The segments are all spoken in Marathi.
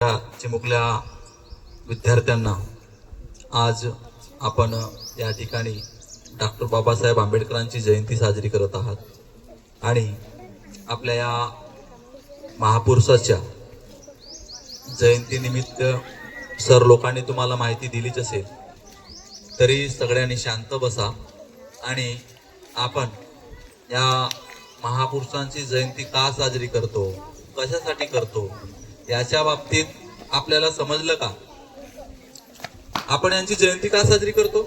चिमुकल्या विद्यार्थ्यांना आज आपण या ठिकाणी डॉक्टर बाबासाहेब आंबेडकरांची जयंती साजरी करत आहात. आणि आपल्या या महापुरुषाच्या जयंतीनिमित्त सर लोकांनी तुम्हाला माहिती दिलीच असेल तरी सगळ्यांनी शांत बसा आणि आपण या महापुरुषांची जयंती का साजरी करतो? कशासाठी करतो? याच्या बाबतीत आपल्याला समजलं का? आपण यांची जयंती का साजरी करतो?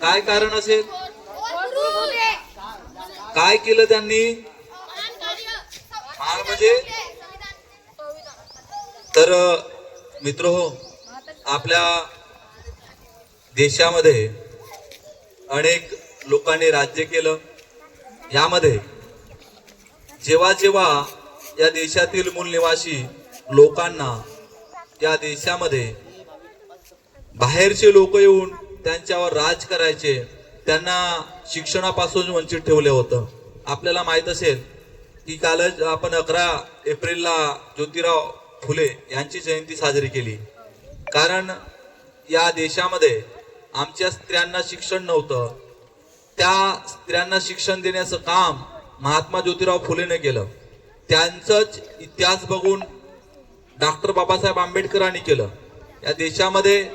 काय कारण असेल? काय केलं त्यांनी? महान म्हणजे? तर मित्र हो आपल्या देशामध्ये अनेक लोकांनी राज्य केलं. यामध्ये जेव्हा जेव्हा या देशातील मूल निवासी लोकांना या देशामध्ये बाहेरचे लोक येऊन त्यांच्यावर राज करायचे त्यांना शिक्षणापासून वंचित ठेवलं होतं. आपल्याला माहीत असेल की कालच आपण अकरा एप्रिलला ज्योतिराव फुले यांची जयंती साजरी केली. कारण या देशामध्ये आमच्या स्त्रियांना शिक्षण नव्हतं. त्या स्त्रियांना शिक्षण देण्याचं काम महात्मा ज्योतिराव फुलेने केलं. त्यांचंच इतिहास बघून डॉक्टर बाबासाहेब आंबेडकरांनी केलं. या देशामध्ये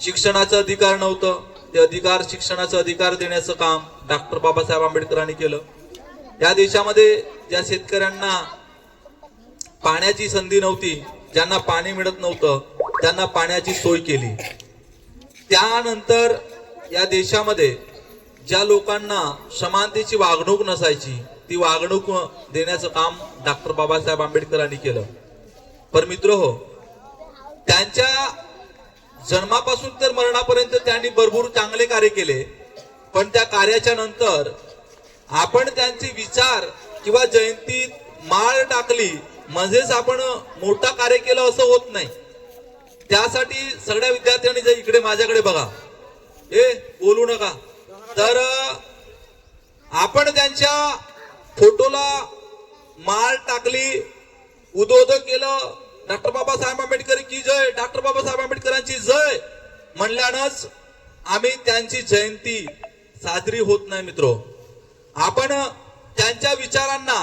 शिक्षणाचं अधिकार नव्हतं. ते अधिकार शिक्षणाचा अधिकार देण्याचं काम डॉक्टर बाबासाहेब आंबेडकरांनी केलं. या देशामध्ये ज्या शेतकऱ्यांना पाण्याची संधी नव्हती ज्यांना पाणी मिळत नव्हतं त्यांना पाण्याची सोय केली. त्यानंतर या देशामध्ये ज्या लोकांना समानतेची वागणूक नसायची ती वागणूक देण्याचं काम डॉक्टर बाबासाहेब आंबेडकरांनी केलं. पण मित्र हो. त्यांच्या जन्मापासून तर मरणापर्यंत त्यांनी भरपूर चांगले कार्य केले. पण त्या कार्याच्या नंतर आपण त्यांचे विचार किंवा जयंतीत माळ टाकली म्हणजेच आपण मोठा कार्य केलं असं होत नाही. त्यासाठी सगळ्या विद्यार्थ्यांनी जर इकडे माझ्याकडे बघा. ए बोलू नका. तर आपण त्यांच्या फोटोला माळ टाकली उदोद केलं डॉक्टर बाबासाहेब आंबेडकर की जय डॉक्टर बाबासाहेब आंबेडकरांची जय म्हणल्यानंच आम्ही त्यांची जयंती साजरी होत नाही मित्र. आपण त्यांच्या विचारांना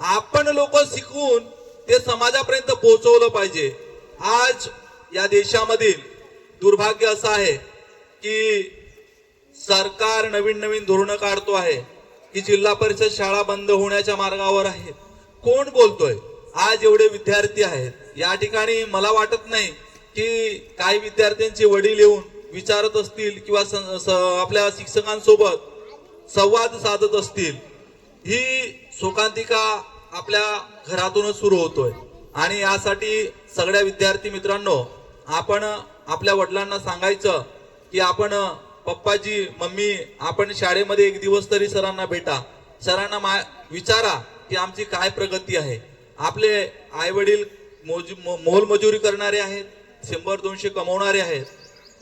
आपण लोक शिकून ते समाजापर्यंत पोहोचवलं पाहिजे. आज या देशामधील दुर्भाग्य असं आहे की सरकार नवीन नवीन धोरणं काढतो आहे की जिल्हा परिषद शाळा बंद होण्याच्या मार्गावर आहे. कोण बोलतोय? आज एवढे विद्यार्थी आहेत या ठिकाणी मला वाटत नाही की काही विद्यार्थ्यांचे वडील येऊन विचारत असतील किंवा स- आपल्या शिक्षकांसोबत संवाद साधत असतील. ही शोकांतिका आपल्या घरातूनच सुरू होतोय. आणि यासाठी सगळ्या विद्यार्थी मित्रांनो आपण आपल्या वडिलांना सांगायचं की आपण पप्पाजी मम्मी आपण शाळेमध्ये एक दिवस तरी सरांना भेटा. सरांना मा विचारा की आमची काय प्रगती आहे. आपले आई वडील मोज मो- मोलमजुरी करणारे आहेत शंभर दोनशे कमवणारे आहेत.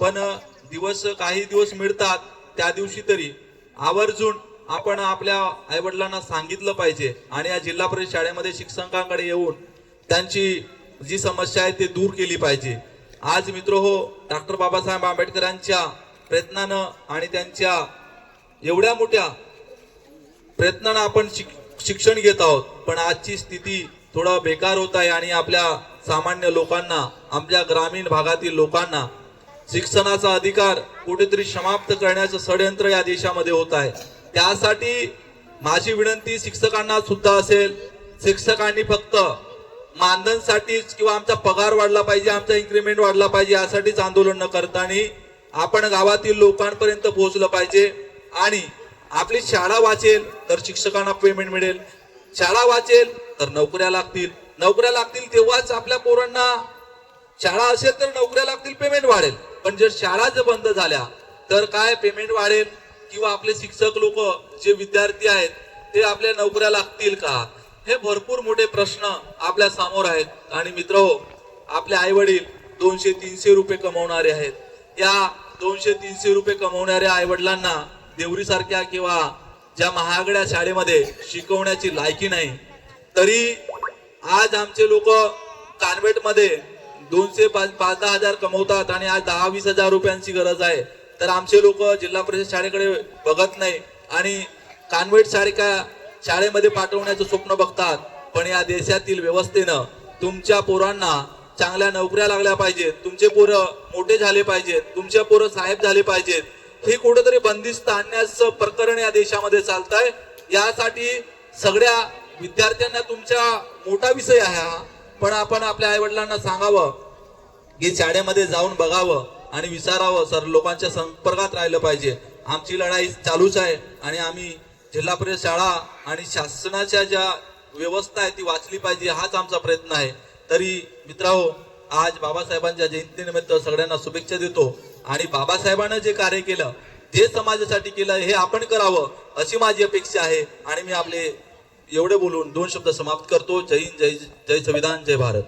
पण दिवस काही दिवस मिळतात त्या दिवशी तरी आवर्जून आपण आपल्या आईवडिलांना सांगितलं पाहिजे आणि या जिल्हा परिषद शाळेमध्ये शिक्षकांकडे येऊन त्यांची जी समस्या आहे ती दूर केली पाहिजे. आज मित्र हो डॉक्टर बाबासाहेब आंबेडकरांच्या प्रयत्नानं आणि त्यांच्या एवढ्या मोठ्या प्रयत्नानं आपण शिक- शिक्षण घेत आहोत. पण आजची स्थिती थोडं बेकार होत आहे आणि आपल्या सामान्य लोकांना आपल्या ग्रामीण भागातील लोकांना शिक्षणाचा अधिकार कुठेतरी समाप्त करण्याचं षडयंत्र या देशामध्ये होत आहे. त्यासाठी माझी विनंती शिक्षकांना सुद्धा असेल. शिक्षकांनी फक्त मानधनसाठीच किंवा आमचा पगार वाढला पाहिजे आमचा इन्क्रीमेंट वाढला पाहिजे यासाठीच आंदोलन न करताना आपण गावातील लोकांपर्यंत पोहोचलं पाहिजे. आणि आपली शाळा वाचेल तर शिक्षकांना पेमेंट मिळेल. शाळा वाचेल तर नोकऱ्या लागतील. नोकऱ्या लागतील तेव्हाच आपल्या पोरांना शाळा असेल तर नोकऱ्या लागतील पेमेंट वाढेल. पण जर शाळा जर बंद झाल्या तर काय पेमेंट वाढेल? किंवा आपले शिक्षक लोक जे विद्यार्थी आहेत ते आपल्या नोकऱ्या लागतील का? हे भरपूर मोठे प्रश्न आपल्यासमोर आहेत. आणि मित्र हो आपले आई वडील दोनशे तीनशे रुपये कमवणारे आहेत. या दोनशे तीनशे रुपये कमवणाऱ्या आई वडिलांना देवरीसारख्या किंवा ज्या महागड्या शाळेमध्ये शिकवण्याची लायकी नाही तरी आज आमचे लोक कान्व्हेंटमध्ये दोनशे पाच पाच दहा हजार कमवतात आणि आज दहा वीस हजार रुपयांची गरज आहे. तर आमचे लोक जिल्हा परिषद शाळेकडे बघत नाही आणि कानवेट सारख्या शाळेमध्ये पाठवण्याचं स्वप्न बघतात. पण या देशातील व्यवस्थेनं तुमच्या पोरांना चांगल्या नोकऱ्या लागल्या पाहिजेत. तुमचे पोरं मोठे झाले पाहिजेत. तुमचे पोरं साहेब झाले पाहिजेत. हे कुठेतरी बंदिस्त आणण्याचं प्रकरण या देशामध्ये चालत आहे यासाठी सगळ्या विद्यार्थ्यांना तुमच्या मोठा विषय आहे हा. पण आपण आपल्या आई वडिलांना सांगावं की शाळेमध्ये जाऊन बघावं आणि विचारावं सर लोकांच्या संपर्कात राहिलं पाहिजे. आमची लढाई चालूच आहे आणि आम्ही जिल्हा परिषद शाळा आणि शासनाच्या ज्या व्यवस्था आहे ती वाचली पाहिजे हाच आमचा प्रयत्न आहे. तरी मित्रांनो आज बाबासाहेबांच्या जयंतीनिमित्त सगळ्यांना शुभेच्छा देतो. आणि बाबासाहेबांना जे कार्य केलं जे समाजासाठी केलं हे आपण करावं अशी माझी अपेक्षा आहे. आणि मी आपले एवढे बोलून दोन शब्द समाप्त करतो. जय हिंद जय जय संविधान जय भारत.